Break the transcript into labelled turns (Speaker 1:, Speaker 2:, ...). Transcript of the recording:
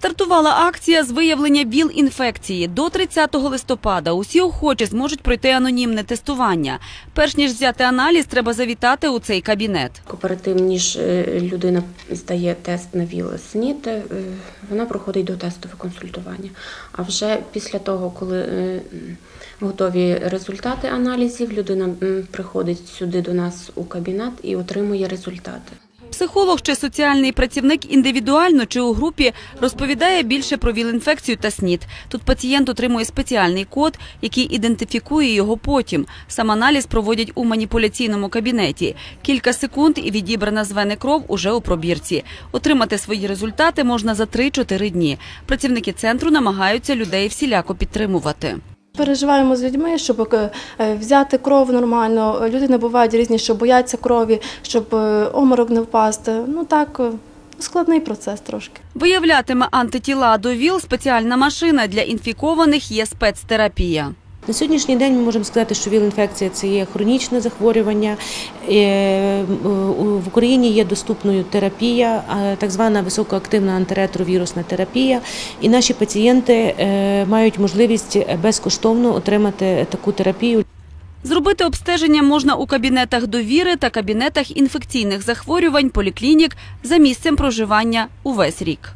Speaker 1: Стартувала акція з виявлення ВІЛ-інфекції. До 30 листопада усі охочі зможуть пройти анонімне тестування. Перш ніж взяти аналіз, треба завітати у цей кабінет.
Speaker 2: Перед ніж е, людина здає тест на ВІЛ-СНІД, е, вона проходить до тестове консультування. А вже після того, коли е, готові результати аналізів, людина приходить сюди до нас у кабінет і отримує результати.
Speaker 1: Психолог чи соціальний працівник індивідуально чи у групі розповідає більше про ВІЛ-інфекцію та СНІД. Тут пацієнт отримує спеціальний код, який ідентифікує його потім. Сам аналіз проводять у маніпуляційному кабінеті. Кілька секунд і відібрана з вени кров уже у пробірці. Отримати свої результати можна за 3-4 дні. Працівники центру намагаються людей всіляко підтримувати.
Speaker 3: Переживаємо з людьми, щоб е, взяти кров нормально. Люди не бувають різні, що бояться крові, щоб е, оморок не впасти. Ну так, е, складний процес трошки.
Speaker 1: Виявлятиме антитіла до ВІЛ спеціальна машина для інфікованих є спецтерапія.
Speaker 4: На сьогоднішній день ми можемо сказати, що ВІЛ-інфекція це є хронічне захворювання. Е, В Україні є доступною терапія, так звана високоактивна антиретровірусна терапія. І наші пацієнти е, мають можливість безкоштовно отримати таку терапію.
Speaker 1: Зробити обстеження можна у кабінетах довіри та кабінетах інфекційних захворювань поліклінік за місцем проживання увесь рік.